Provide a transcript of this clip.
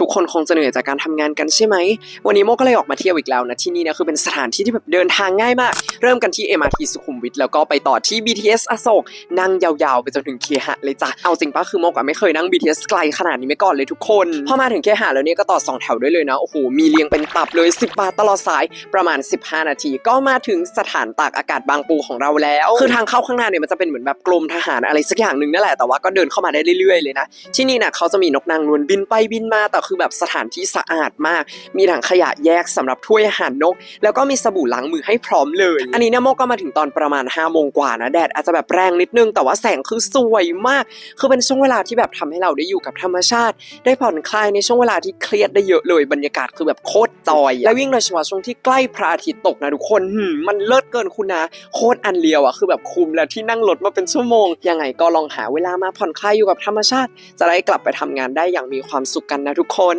ทุกคนคงจะเหนื่อยจากการทำงานกันใช่ไหม วันนี้โมก็เลยออกมาเที่ยวอีกแล้วนะที่นี่นี่ยคือเป็นสถานที่ที่แบบเดินทางง่ายมาก เริ่มกันที่ MRT สุขุมวิทแล้วก็ไปต่อที่ BTS อโศกนั่งยาวๆ ไปจนถึงเคหะเลยจ้ะเอาจริงปะคือโมกอะไม่เคยนั่ง BTS ไกลขนาดนี้มาก่อนเลยทุกคนพอมาถึงเคหะแล้วเนี่ยก็ต่อสองแถวด้วยเลยนะโอ้โหมีเรียงเป็นตับเลย 10 บาทตลอดสายประมาณ 15 นาที ก็มาถึงสถานตากอากาศบางปูของเราแล้ว คือทางเข้าข้างหน้าเนี่ยมันจะเป็นเหมือนแบบกรมทหารอะไรสักอย่างหนึ่งนั่นแหละแต่ว่าก็เดินเข้ามาได้เรื่อยๆเลยนะที่นี่นะเขาจะมีนกนางนวลบินไปบินมาแต่คือแบบสถานที่สะอาดมาก มีถังขยะแยกสำหรับถ้วยอาหารนก แล้วก็มีสบู่ล้างมือให้พร้อมเลย อันนี้เนี่ยโมก็มาถึงตอนประมาณ5้าโมงกว่านะแดดอาจจะแบบแรงนิดนึง แต่ว่าแสงคือสวยมาก คือเป็นช่วงเวลาที่แบบทำให้เราได้อยู่กับธรรมชาติ ได้ผ่อนคลายในช่วงเวลาที่เครียดได้เยอะเลยบรรยากาศคือแบบโคตรจอย แล้วิ่งโดยเฉพาะช่วงที่ใกล้พระอาทิตย์ตกนะทุกคนมันเลิศเกินคุณนะโคตรอันเลียวอะคือแบบคุ้มแล้วที่นั่งรถมาเป็นชั่วโมงยังไงก็ลองหาเวลามาผ่อนคลายอยู่กับธรรมชาติ จะได้กลับไปทำงานได้อย่างมีความสุขกันนะทุกคคน